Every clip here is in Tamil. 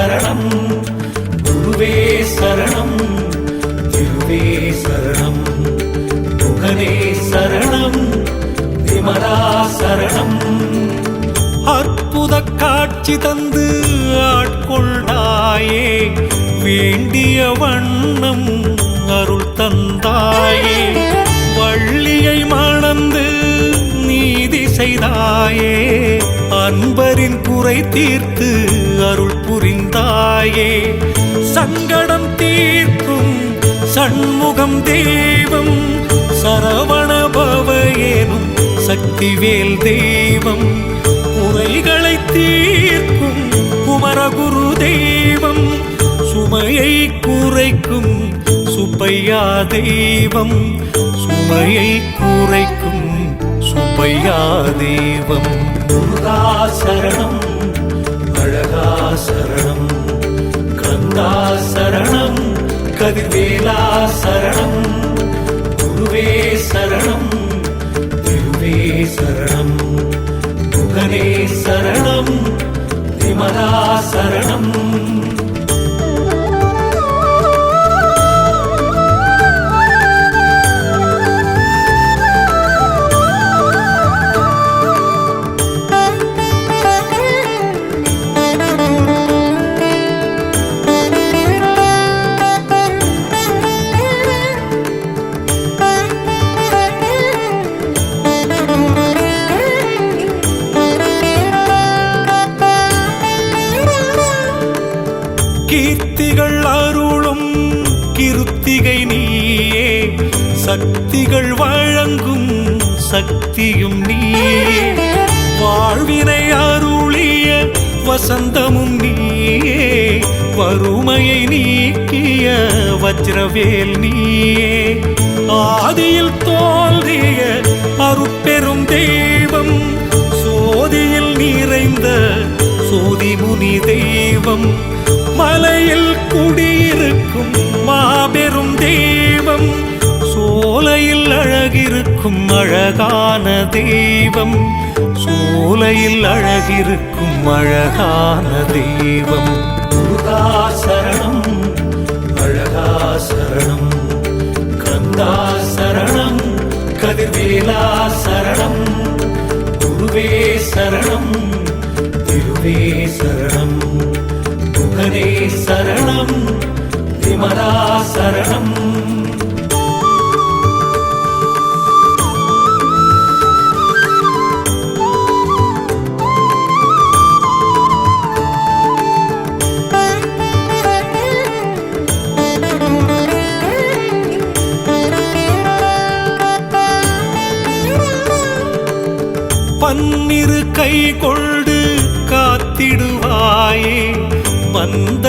சரணம். குருவே சரணம். திருவே சரணம். முகனே சரணம். விமலா சரணம். அற்புத காட்சி தந்து ஆட்கொண்டாயே வேண்டிய வண்ணம் அருள் தந்தாயே. வள்ளியை மணந்து நீதி செய்தாயே அன்பரின் குறை தீர்த்து அருள் புரிந்தாயே. சங்கடம் தீர்க்கும் சண்முகம் தெய்வம். சரவண பவ சக்திவேல் தெய்வம். குறைகளை தீர்க்கும் குமரகுரு தெய்வம். சுமையை குறைக்கும் சுப்பையா தெய்வம். சுமையை குறைக்கும் சுப்பையா தெய்வம். சரணம். சரணம். கந்தா சரணம் கதிர்வேலா சரணம். குருவே சரணம் திருவே சரணம். புகனே சரணம் விமலா சரணம். சக்திகள் வழங்கும் சக்தியும் நீ. வாழ்வினை அருளிய வசந்தமும் நீ. வறுமையை நீக்கிய வஜ்ரவேல் நீயே ஆதியில் தோல்றிய அருட்பெரும் தெய்வம் சோதியில் நிறைந்த சோதி முனி தெய்வம் மலையில் குடியிருக்கும் மாபெரும் தெய்வம் சோலையில் அழகிருக்கும் அழகான தெய்வம். சோலையில் அழகிருக்கும் அழகான தெய்வம். முருகா சரணம் அழகா சரணம் கந்தா சரணம் கதிர்வேலா சரணம் குருவே சரணம் திருவே சரணம் முகனே சரணம் விமலா சரணம்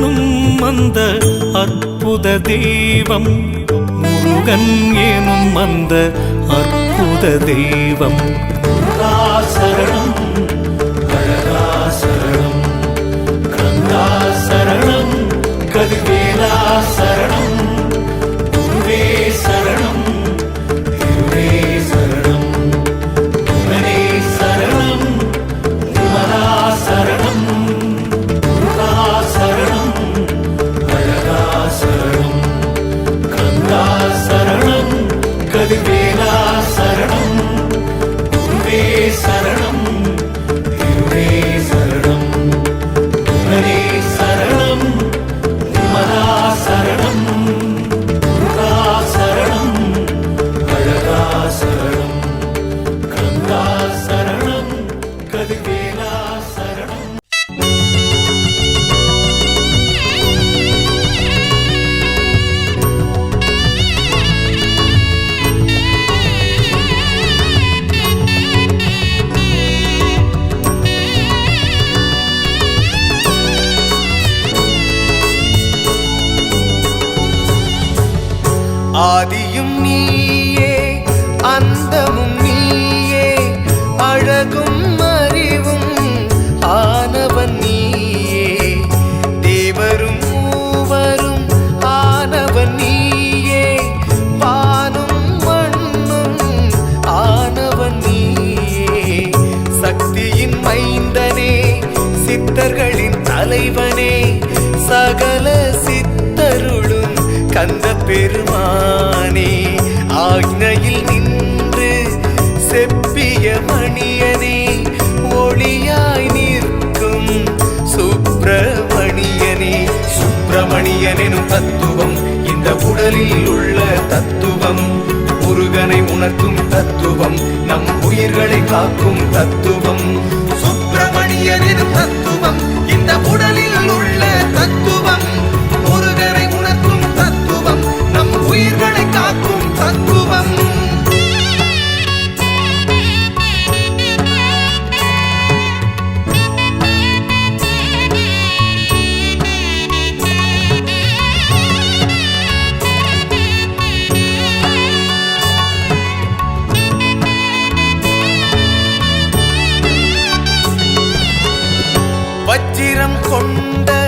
எனும் அந்த அற்புத தெய்வம். முருகன் எனும் அந்த அற்புத தெய்வம். முருகா சரணம். ஆதியும் நீயே அந்தமும் பெருமானே ஆக்னையில் நின்று செப்பிய மணியனே ஒளியாய் நிற்கும் சுப்பிரமணியனே. சுப்பிரமணியனும் தத்துவம் இந்த உடலில் உள்ள தத்துவம். முருகனை உணர்த்தும் தத்துவம் நம் உயிர்களை காக்கும் தத்துவம். சுப்பிரமணியனும் தத்துவம் இந்த உடலில் உள்ள தத்துவம். கொண்ட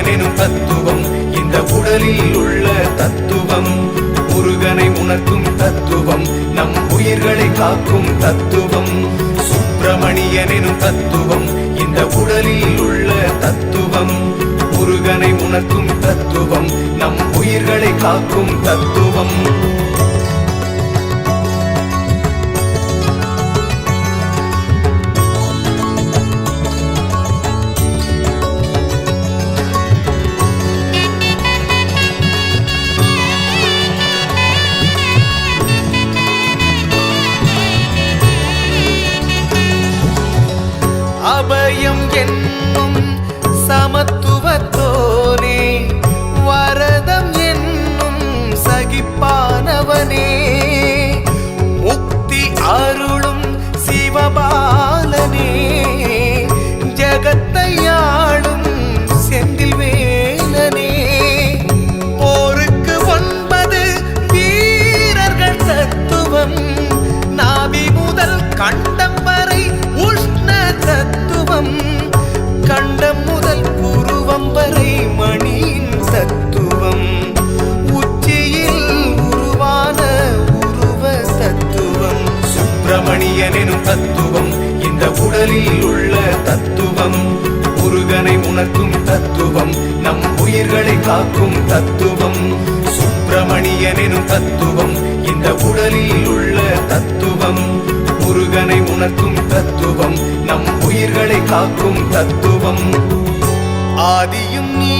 முருகனெனும் தத்துவம். இந்த உடலில் உள்ள தத்துவம். முருகனை உணர்த்தும் தத்துவம். நம் உயிர்களை காக்கும் தத்துவம். சுப்பிரமணியனெனும் தத்துவம். இந்த உடலில் உள்ள தத்துவம். முருகனை உணர்த்தும் தத்துவம். நம் உயிர்களை காக்கும் தத்துவம். அபயம் என்னும் சமத்துவத்தோனே வரதம் என்னும் சகிப்பானவனே. முக்தி அருளும் சிவபாலனே. சுப்பிரமணியனும் தத்துவம் இந்த உடலில் உள்ள தத்துவம். முருகனை உணர்த்தும் தத்துவம் நம் உயிர்களை காக்கும் தத்துவம். ஆதியும் நீ